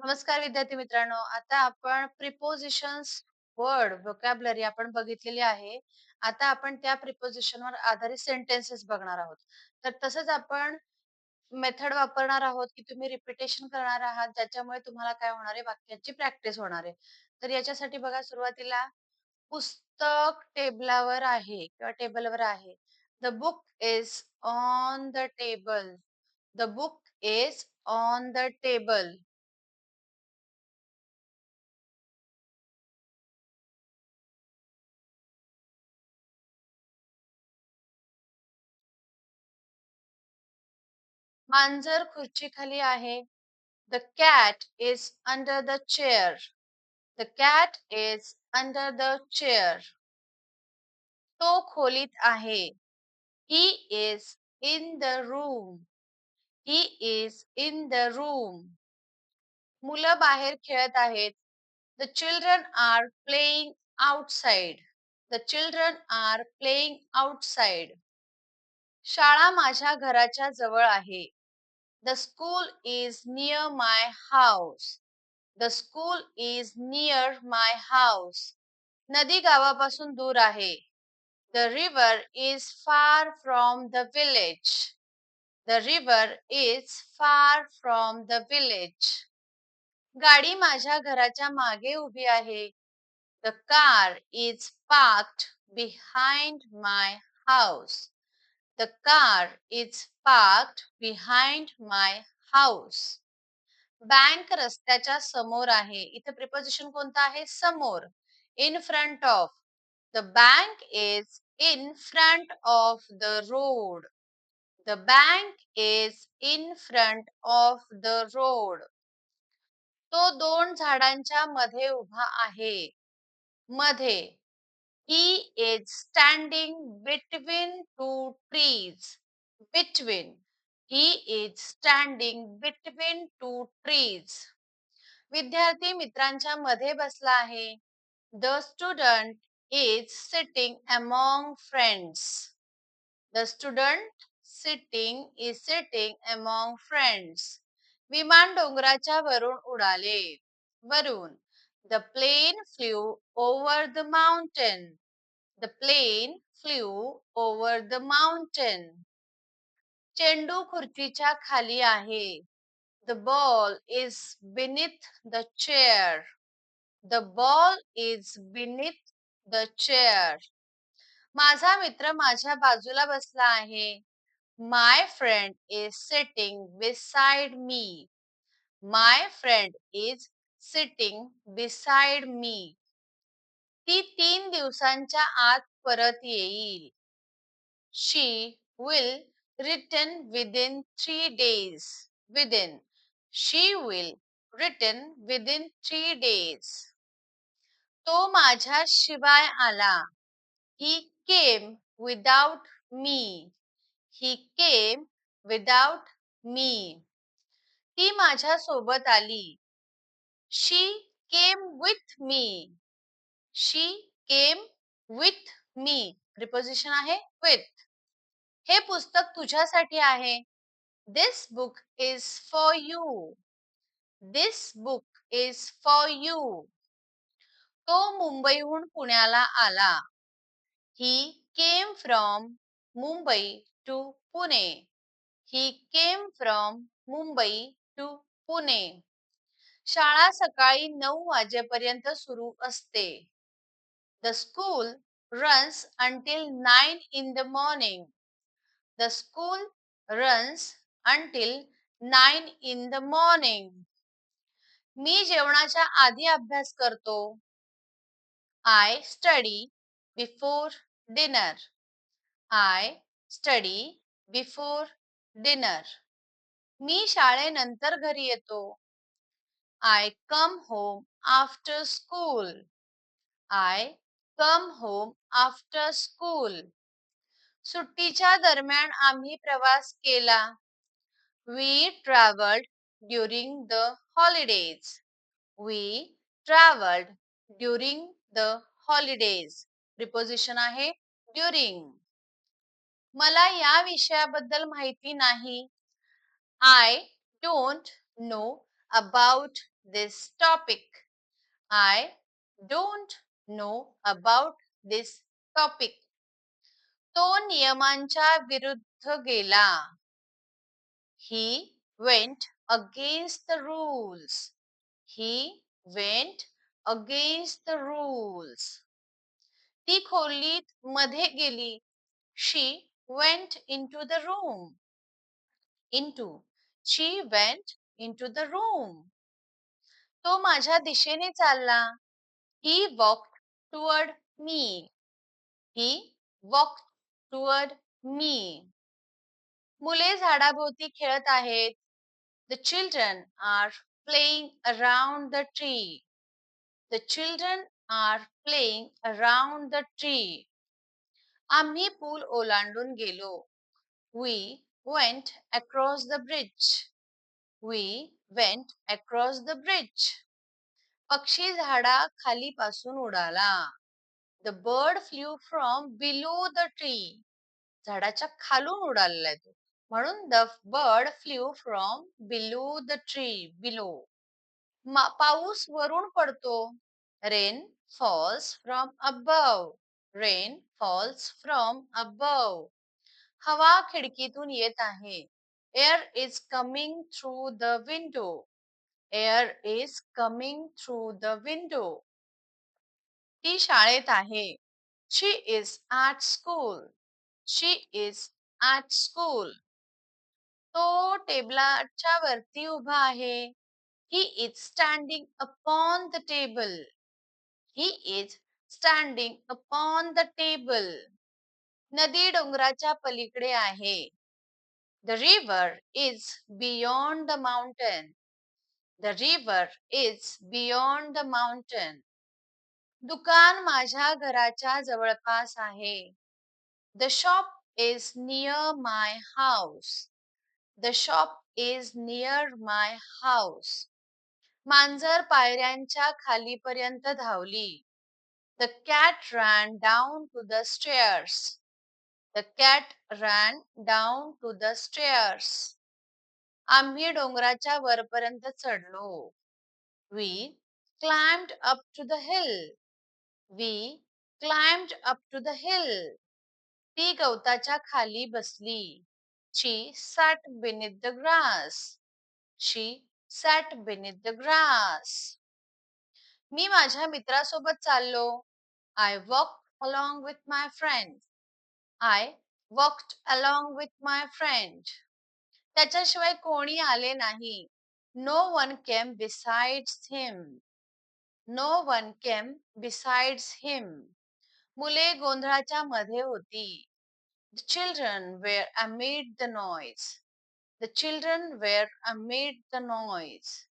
नमस्कार विद्यार्थी मित्रांनो. आता आपण प्रिपोजिशन्स वर्ड व्होकॅबलरी आपण बघितलेली आहे. आता आपण त्या प्रिपोजिशनवर आधारित सेंटेन्सेस बघणार आहोत. तर तसंच आपण मेथड वापरणार आहोत की तुम्ही रिपिटेशन करणार आहात ज्याच्यामुळे तुम्हाला काय होणार आहे वाक्याची प्रॅक्टिस होणार आहे. तर याच्यासाठी बघा सुरुवातीला पुस्तक टेबलावर आहे किंवा टेबलवर आहे. The book is on the table the book is on the table मांजर खुर्चीखाली आहे. The cat is under the chair the cat is under the chair तो खोलीत आहे. He is in the room he is in the room मुलं बाहेर खेळत आहेत. The children are playing outside the children are playing outside शाळा माझ्या घराच्या जवळ आहे. The school is near my house. The school is near my house. नदी गावापासून दूर आहे. The river is far from the village. The river is far from the village. गाडी माझ्या घराच्या मागे उभी आहे. The car is parked behind my house. The car is parked behind my house. Bank रस्त्याच्या समोर आहे. इथे प्रिपोजिशन कोणतं आहे? समोर. In front of the bank is in front of the road the bank is in front of the road तो दोन झाडांच्या मध्ये उभा आहे. मध्ये. He is standing between two trees Between. He is standing between two trees. विद्यार्थी मित्रांच्या मध्ये बसला आहे. The student is sitting among friends. The student sitting is sitting among friends. विमान डोंगराच्या वरून उडाले. वरून. The plane flew over the mountain. The plane flew over the mountain. चेंडू खुर्चीच्या खाली आहे. The ball is beneath the chair the ball is beneath the chair माझा मित्र माझ्या बाजूला बसला आहे. My friend is sitting beside me my friend is sitting beside me ती तीन दिवसांच्या आत परत येईल. She will return within three days within she will return within three days तो माझ्या शिवाय आला. He came without me he came without me ती माझ्या सोबत आली. She came with me she came with me preposition आहे विथ हे पुस्तक तुझ्यासाठी आहे. This book is for you this book is for you तो मुंबईहून पुण्याला आला. He came from Mumbai to Pune. He came from Mumbai to Pune. शाळा सकाळी नऊ वाजेपर्यंत सुरू असते. The school runs until nine in the morning The school runs until 9 in the morning. मी जेवणाच्या आधी अभ्यास करतो I study before dinner I study before dinner मी शाळेनंतर घरी येतो I come home after school I come home after school सुट्टीच्या दरम्यान आम्ही प्रवास केला we travelled during the holidays we travelled during the holidays preposition आहे ड्युरिंग मला या विषयाबद्दल माहिती नाही I don't know about this topic I don't know about this topic तो नियमांच्या विरुद्ध गेला he went against the rules he went against the rules ती खोलीत मध्ये गेली she went into the room into she went into the room तो माझ्या दिशेने चालला he walk toward me he walk toward me मुले झाडाभोवती खेळत आहेत the children are playing around the tree the children are playing around the tree आम्ही पूल ओलांडून गेलो we went across the bridge We went across the bridge पक्षी झाडा खाली पासून उडाला the bird flew from below the tree झाडाच्या खालून उडालेला आहे तो. म्हणून the bird flew from below the tree below पाऊस वरून पडतो. Rain falls from above rain falls from above हवा खिडकीतून येत आहे. Air is coming through the window air is coming through the window ती शाळेत आहे. She is at school she is at school तो टेबलाच्या वरती उभा आहे. He is standing upon the table he is standing upon the table नदी डोंगराच्या पलीकडे आहे. The river is beyond the mountain the river is beyond the mountain दुकान माझ्या घराच्या जवळपास आहे. The shop is near my house the shop is near my house मांजर पायऱ्यांच्या खालीपर्यंत धावली. The cat ran down to the stairs the cat ran down to the stairs आम्ही डोंगराच्या वरपर्यंत चढलो. We climbed up to the hill we climbed up to the hill ती गवताच्या खाली बसली. She sat beneath the grass she sat beneath the grass मी माझ्या मित्रासोबत चाललो. I walk along with my friend I walk along with my friend त्याच्याशिवाय कोणी आले नाही. No one came besides him No one came besides him. मुले गोंधळाच्या मध्ये होती. The children were amid the noise. The children were amid the noise.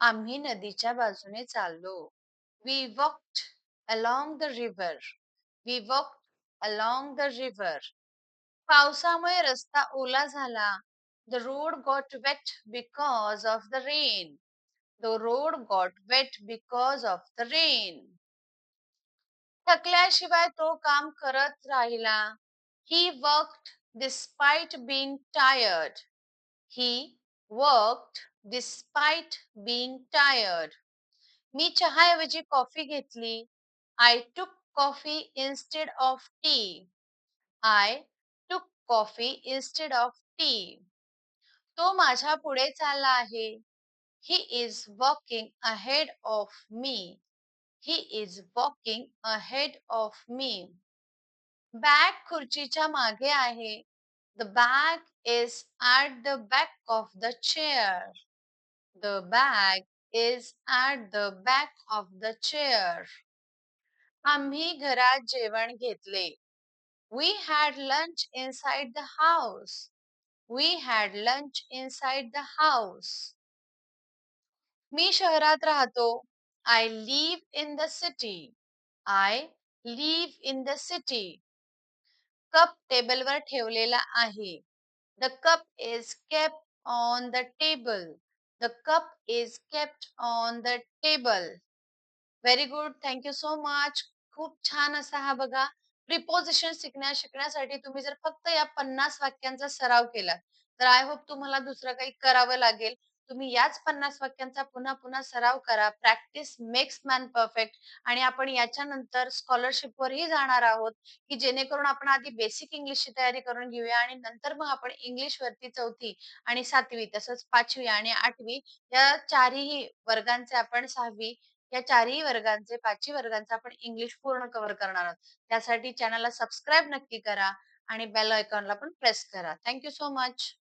आम्ही नदीच्या बाजूने चाललो. We walked along the river. We walked along the river. पावसामुळे रस्ता ओला झाला. The road got wet because of the rain. The road got wet because of the rain. थकल्याशिवाय तो काम करत राहिला. He worked despite being tired. He worked despite being tired. मी चहाऐवजी coffee घेतली. I took coffee instead of tea. I took coffee instead of tea. तो माझ्या पुढे चालला आहे. He is walking ahead of me. He is walking ahead of me. Bag खुर्चीच्या मागे आहे. The bag is at the back of the chair. The bag is at the back of the chair. आम्ही घरात जेवण घेतले. We had lunch inside the house. We had lunch inside the house. मी शहरात राहतो. I live in the city I live in the city cup टेबलवर ठेवलेला आहे. The cup is kept on the table the cup is kept on the table very good thank you so much खूप छान असा हा बघा. Preposition शिकण्या शिकण्यासाठी तुम्ही जर फक्त या पन्नास वाक्यांचा सराव केला तर आय होप तुम्हाला दुसरं काही करावं लागेल. तुम्ही याच 50 वाक्यांचा पुन्हा-पुन्हा सराव करा. प्रॅक्टिस मेक्स मॅन परफेक्ट आणि आपण याच्यानंतर स्कॉलरशिपवरही जाणार आहोत, की जेणेकरून आपण आधी बेसिक इंग्लिशची तयारी करून घेऊया आणि नंतर मग आपण इंग्लिशवरती चौथी आणि सातवी तसंच पाचवी आणि आठवी या चारही वर्गांचे आपण सहावी या चारही वर्गांचे पाचवी वर्गांचा आपण इंग्लिश पूर्ण कव्हर करणार आहोत. त्यासाठी चॅनलला सबस्क्राईब नक्की करा आणि बेल आयकॉनला पण प्रेस करा. Thank so much.